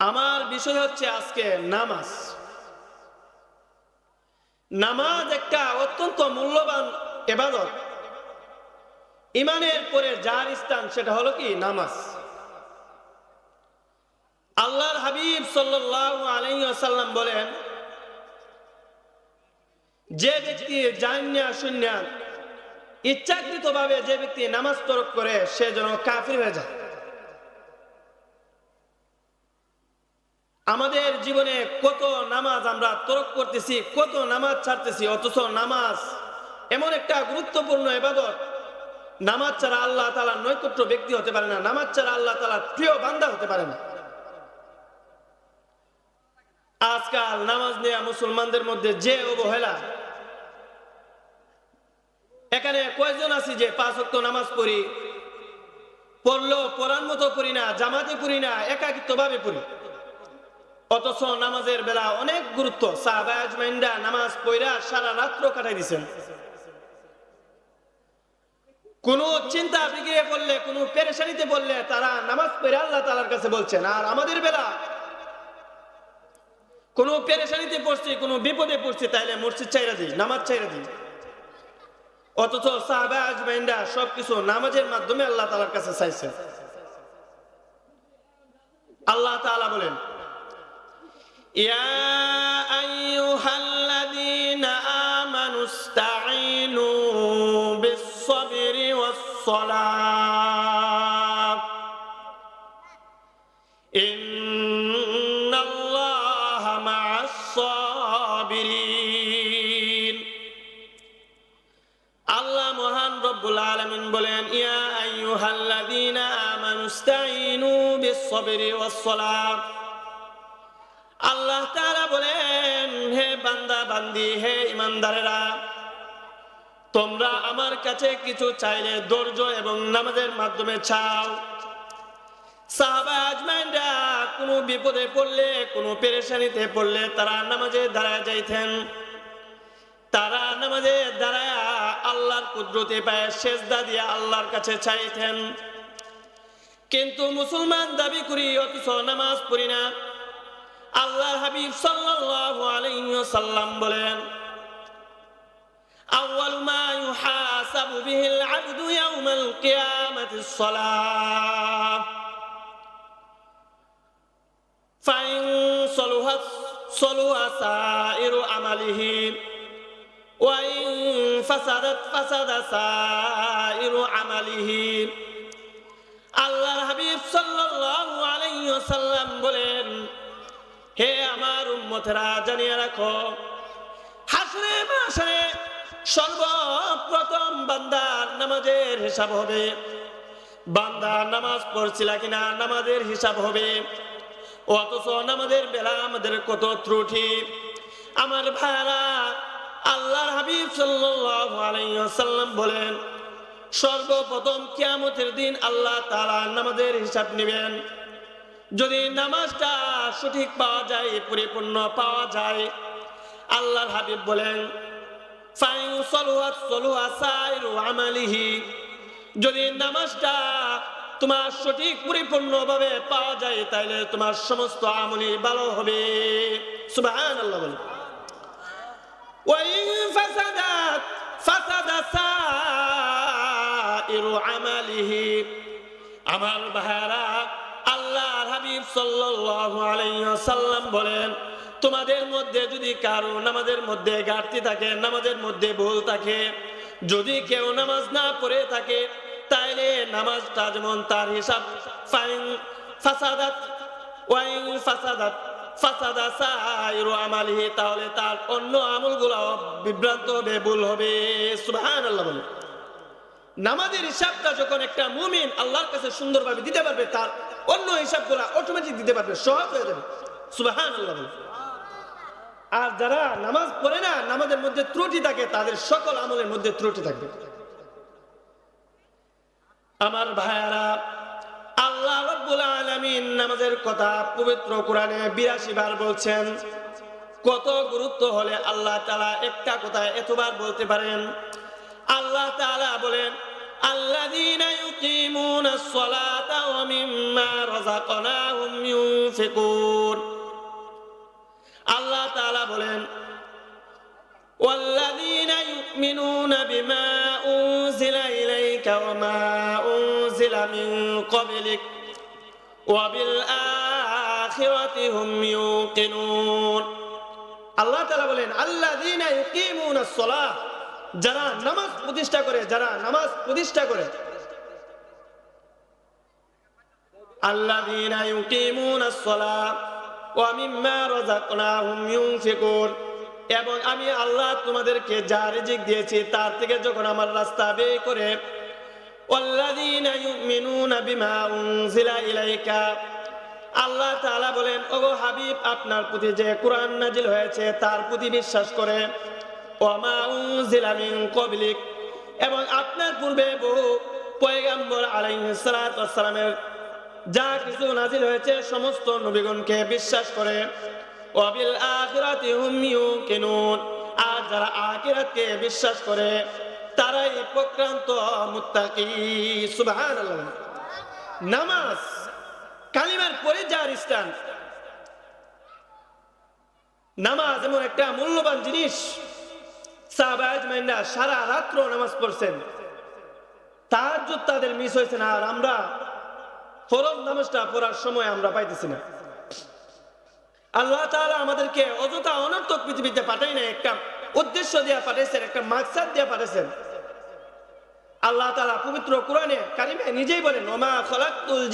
আমার বিষয় হচ্ছে আজকে নামাজ। নামাজ একটা অত্যন্ত মূল্যবান এবাদত। ইমানের পরে যার স্থান সেটা হলো কি? নামাজ। আল্লাহর হাবিব ওয়াসাল্লাম বলেন, যে ব্যক্তি জানিয়া শুনিয়া ইচ্ছাকৃত ভাবে যে ব্যক্তি নামাজ তরক করে, সে যেন কাফির হয়ে যায়। আমাদের জীবনে কত নামাজ আমরা তরক করতেছি, কত নামাজ ছাড়তেছি, অথচ নামাজ এমন একটা গুরুত্বপূর্ণ এবাদত। নামাজ ছাড়া আল্লাহ তালা নৈকট্য ব্যক্তি হতে পারে না, নামাজ ছাড়া আল্লাহ তালা প্রিয় বান্দা হতে পারে না। আজকাল নামাজ নেয়া মুসলমানদের মধ্যে যে অবহেলা। এখানে কয়েকজন আছি যে পাঁচ ওয়াক্ত নামাজ পড়ি? পড়ল পড়ার মতো পড়ি না, জামাতে পড়ি না একাকিত্ব ভাবে পড়ি। অথচ নামাজের বেলা অনেক গুরুত্ব। সাহবাজমাইন্ডা নামাজ পড়া সারা রাত্র কাটাই দিছেন। কোন চিন্তা বিগড়ে পড়লে, কোন পেরেশানিতে পড়লে তারা নামাজ পড়ে আল্লাহ তালার কাছে বলছেন, আর আমাদের বেলা কোন পেরেশানিতে পড়ছি, কোন বিপদে পড়ছি, তাইলে মসজিদ চাইরা দিই, নামাজ চাইরা দিই। অথচ সাহাবা আজমাইন্ডা সবকিছু নামাজের মাধ্যমে আল্লাহ তালার কাছে চাইছেন। আল্লাহ তাআলা বলেন يا أيها الذين آمنوا استعينوا بالصبر والصلاة إن الله مع الصابرين الله مهان رب العالمين بلين يا أيها الذين آمنوا استعينوا بالصبر والصلاة বান্দা, হে ইমানদারেরা, তোমরা আমার কাছে কিছু চাইলে ধৈর্য এবং নামাজের মাধ্যমে চাও। কোনো বিপদে পড়লে, কোনো পেরেশানিতে পড়লে তারা নামাজে দাঁড়ায় যাইতেন। তারা নামাজে দাঁড়ায় আল্লাহর কুদরতে পায় শেষদা দিয়ে আল্লাহর কাছে চাইতেন। কিন্তু মুসলমান দাবি করি, অথচ নামাজ পড়ি না। আল্লাহর হাবিব সাল্লাল্লাহু আলাইহি ওয়াসাল্লাম বলেন أول ما يحاسب به العبد يوم القيامة الصلاة فإن صلحت صلح سائر عمله وإن فسدت فسد سائر عمله আল্লাহর হাবিব সাল্লাল্লাহু আলাইহি ওয়াসাল্লাম বলেন হে আমার উম্মতেরা জানিয়ে রাখো, হাসরে মাসরে সর্বপ্রথম বান্দার নামাজের হিসাব হবে। বান্দা নামাজ পড়ছিল কিনা নামাজের হিসাব হবে। অথচ নামাজের বেলা আমাদের কত ত্রুটি। আমার ভাইরা, আল্লাহর হাবিব ওয়াসাল্লাম বলেন, সর্বপ্রথম কিয়ামতের দিন আল্লাহ তাআলা নামাজের হিসাব নেবেন। যদি নামাজটা সঠিক পাওয়া যায়, পরিপূর্ণ পাওয়া যায়, আল্লাহর হাবিব বলেন যদি নামাজটা তোমার সঠিক, পরিপূর্ণভাবে পাওয়া যায় তাহলে তোমার সমস্ত আমলি ভালো হবে। আমার ভাইরা আল্লাহর হাবিব সাল্লাল্লাহু আলাইহি ওয়াসাল্লাম বলেন, তোমাদের মধ্যে যদি কারও নামাজের মধ্যে ঘাটতি থাকে, নামাজের মধ্যে ভুল থাকে, যদি কেউ নামাজ না পড়ে থাকে, তাইলে নামাজটা যেমন তার হিসাব, ফাইন ফাসাদাত, ওয়াইন ফাসাদাত, ফাসাদা সাইরু আমালিহি, তাহলে তার অন্য আমলগুলো বিভ্রান্ত হবে ভুল হবে। সুবহানাল্লাহ বলে নামাজের হিসাবটা যখন একটা মুমিন আল্লাহর কাছে সুন্দরভাবে দিতে পারবে, তার অন্য হিসাবগুলো অটোমেটিক দিতে পারবে, সহজ হয়ে যাবে। সুবহানাল্লাহ বলে আর যারা নামাজ পড়ে না, নামাজের মধ্যে ত্রুটি থাকে, তাদের সকল আমলের মধ্যে ত্রুটি থাকবে। আমার ভাইয়ারা, আল্লাহ রব্বুল আলামিন নামাজের কথা পবিত্র কোরআনে 82 বার বলছেন, কত গুরুত্ব হলে আল্লাহ তাআলা একটা কথা এতবার বলতে পারেন আল্লাহ তাআলা বলেন الذين يقيمون الصلاة ومما رزقناهم ينفقون ينفقون আল্লাহ তাআলা বলেন والذين يؤمنون بما أنزل إليك وما أنزل من قبلك وبالآخرة هم يوقنون আল্লাহ তাআলা বলেন আল্লাযীনা ইউকিমুনাস সালাহ যারা নামাজ প্রতিষ্ঠা করে, যারা নামাজ প্রতিষ্ঠা করে। ইউকিমুনাস সালাহ ওয়া মিম্মা রাযাকনাহুম ইউনফিকুন। এবং আমি আল্লাহ তোমাদেরকে যা রিজিক দিয়েছি, তার থেকে যখন আমার রাস্তা বের করে, ওয়াল্লাযীনা ইউমিনুনা বিমা উনজিলা ইলাইকা। আল্লাহ তাআলা বলেন, ওগো হাবিব, আপনার প্রতি যে কোরআন নাজিল হয়েছে, তার প্রতি বিশ্বাস করে ক্বাবলিক। এবং আপনার পূর্বে বহু পয়গাম্বর ওয়াস যা কিছু নাজিল হয়েছে সমস্ত নবীগণকে বিশ্বাস করে। ওয়াবিল আখিরাতি হুম ইউকিনুন। আর যারা আখিরাতকে বিশ্বাস করে, তারাই প্রক্রান্ত মুত্তাকি, সুবহানাল্লাহ। নামাজ, কালিমার পরে যার স্থান। নামাজ এমন একটা মূল্যবান জিনিস সারা রাত্র নামাজ পড়ছেন। তার তাদের মিস হয়েছে না, আর আমরা ফরজ নামাজটা পড়ার সময় আমরা পাইতেছি না। আল্লাহ আমাদেরকে অযথা অনর্থক পৃথিবীতে পাঠাই না একটা উদ্দেশ্য দিয়ে পাঠাইছেন, একটা মাকসাদ দিয়ে আল্লাহ তাআলা পবিত্র কোরআনে কারিমে নিজেই বলেন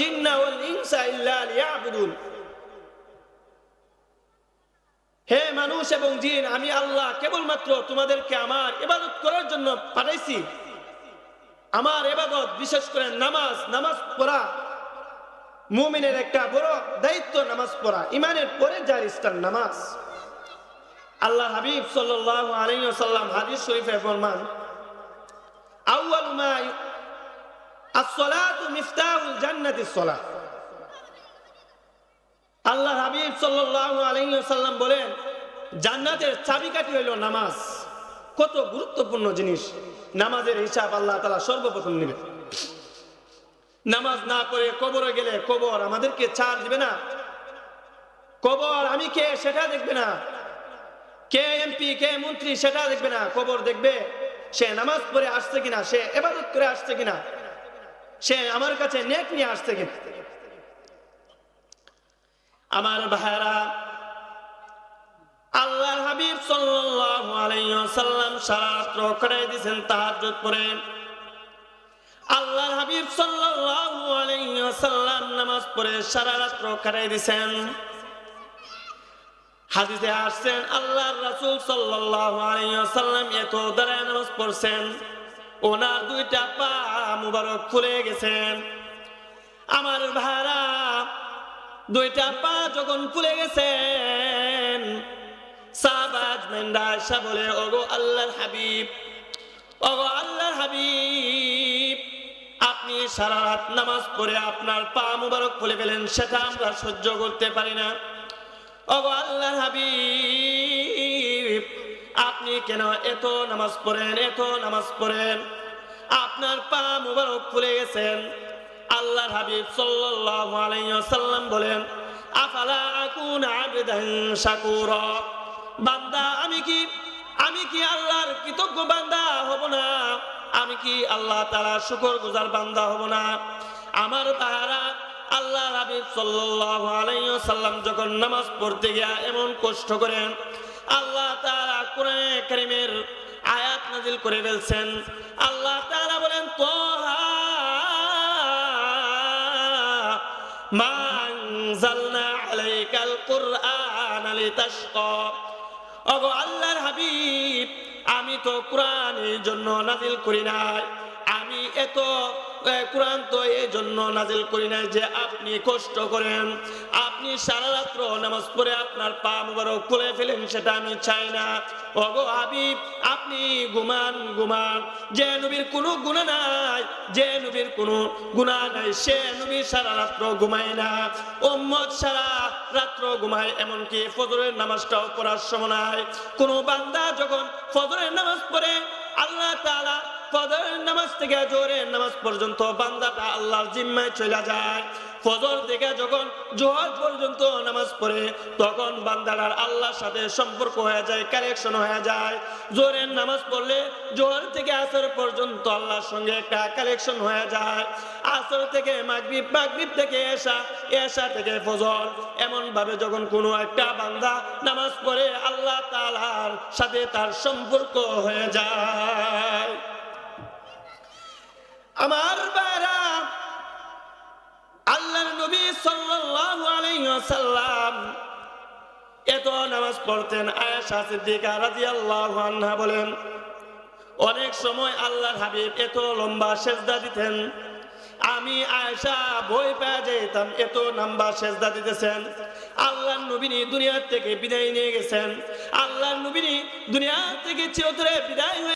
জিন্না ওয়াল ইনসা ইল্লা লিয়াবুদুন হে মানুষ এবং জিন, আমি আল্লাহ কেবলমাত্র তোমাদেরকে আমার ইবাদত করার জন্য পাঠাইছি। আমার ইবাদত, বিশেষ করে নামাজ নামাজ পড়া, মুমিনের একটা বড় দায়িত্ব নামাজ পড়া, ইমানের পরে যার স্থান নামাজ। আল্লাহ হাবিব সাল্লাল্লাহু আলাইহি ওয়াসাল্লাম হাদিস শরীফে ফরমান, আউয়াল মা আস-সালাতু মিফতাহুল জান্নাতিস সালাহ আল্লাহ হাবিব সাল্লাল্লাহু আলাইহি ওয়াসাল্লাম বলেন জান্নাতের চাবিকাঠি হইল নামাজ। কত গুরুত্বপূর্ণ জিনিস। নামাজের হিসাব আল্লাহ তাআলা সর্বপ্রথম নেবেন। নামাজ না করে কবরে গেলে কবর আমাদেরকে ছাড় দিবে না। কবর আমি কে সেটা দেখবে না। কে এমপি কে মন্ত্রী সেটা দেখবে না। কবর দেখবে সে নামাজ পড়ে আসছে কিনা, সে এবাদত করে আসছে কিনা, সে আমার কাছে নেক নিয়ে আসছে কিনা। আমার ভাইরা আল্লাহর হাবিব সাল্লাল্লাহু আলাইহি ওয়াসাল্লাম সারা রাত্র করাই দিয়েছেন তাহাজ্জুদ পড়ে আল্লাহর হাবিব সাল্লাল্লাহু আলাইহি ওয়াসাল্লাম নামাজ পড়ে সারা রাত্র কাটাই দিয়েছেন। হাদিসে আসছেন, আল্লাহর রাসূল সাল্লাল্লাহু আলাইহি ওয়াসাল্লাম এত দাঁড়ায় নামাজ পড়ছেন, ওনার দুইটা পা মুবারক ফুলে গেছেন। আমার ভাড়া দুইটা পা যখন ফুলে গেছেন সাবাজ মেন্ডা আয়সা বলে, ওগো আল্লাহর হাবিব, ওগো আল্লাহর হাবিব, আপনি সারা রাত নামাজ পড়ে আপনার পা মুবারক খুলে ফেলেন, সেটা আমরা সহ্য করতে পারি না। ওগো আল্লাহর হাবিব, আপনি কেন এত নামাজ পড়েন, এত নামাজ পড়েন? আপনার পা মুবারক খুলে গেছেন। আল্লাহর হাবিব সাল্লাল্লাহু আলাইহি ওয়াসাল্লাম বলেন, আফালা আকুন আবদান শাকুরা? বান্দা, আমি কি আমি কি আল্লাহর কৃতজ্ঞ বান্দা হব না? আমি কি আল্লাহ তারা শুকর গুজার বান্দা হব না? আমার তাহারা আল্লাহ হাবিব সাল্লাল্লাহু আলাইহি ওয়াসাল্লাম যখন নামাজ পড়তে গিয়া এমন কষ্ট করেন, আল্লাহ তারা কোরআনে কারীমের আয়াত নাজিল করে ফেলছেন। আল্লাহ তারা বলেন মা আনজালনা আলাইকাল কুরআন লিতাশকা। আল্লাহর হাবিব, আমি তো কোরআনের জন্য নাজিল করি নাই। আমি এত কোরআন তো এই জন্য নাজিল করি নাই যে আপনি কষ্ট করেন। আপনি সারা রাত্র নামাজ পড়ে আপনার পা মুবারক খুলে ফেলেন, সেটা আমি চাই না। ওগো হাবিব, আপনি গুমান গুমান। যে নবীর কোনো গুণা নাই, যে নবীর কোনো গুণা নাই, সে নবী সারা রাত্র ঘুমায় না। উম্মত সারা রাত্র ঘুমায়, এমনকি ফজরের নামাজটাও পড়ার সময় নাই। কোনো বান্দা যখন ফজরের নামাজ পড়ে, আল্লাহ তাআলা ফজরের নামাজ থেকে জোরের নামাজ পর্যন্ত বান্দাটা আল্লাহর জিম্মায় চলে যায়। ফজর থেকে যখন জোহর পর্যন্ত নামাজ পড়ে, তখন বান্দারার আল্লাহর সাথে সম্পর্ক হয়ে যায় কালেকশন হয়ে যায়। জোহরের নামাজ পড়লে জোহর থেকে আসর পর্যন্ত আল্লাহর সঙ্গে একটা কালেকশন হয়ে যায়। আসর থেকে মাগরিব মাগরিব থেকে এশা এশা থেকে ফজর। এমন ভাবে যখন কোনো একটা বান্দা নামাজ পড়ে, আল্লাহ তাআলার সাথে তার সম্পর্ক হয়ে যায়। আমার আল্লাহর নবী সাল্লাল্লাহু আলাইহি ওয়াসাল্লাম এত নামাজ পড়তেন, আয়েশা সিদ্দিকা রাদিয়াল্লাহু আনহা বলেন, অনেক সময় আল্লাহর হাবিব এত লম্বা সেজদা দিতেন, আমি আয়েশা বই পেয়ে যেতাম, এত লম্বা সেজদা দিতেছেন। আল্লাহর নবীনি দুনিয়ার থেকে বিদায় নিয়ে গেছেন, আল্লাহর নবীনি দুনিয়া থেকে চিরতরে বিদায়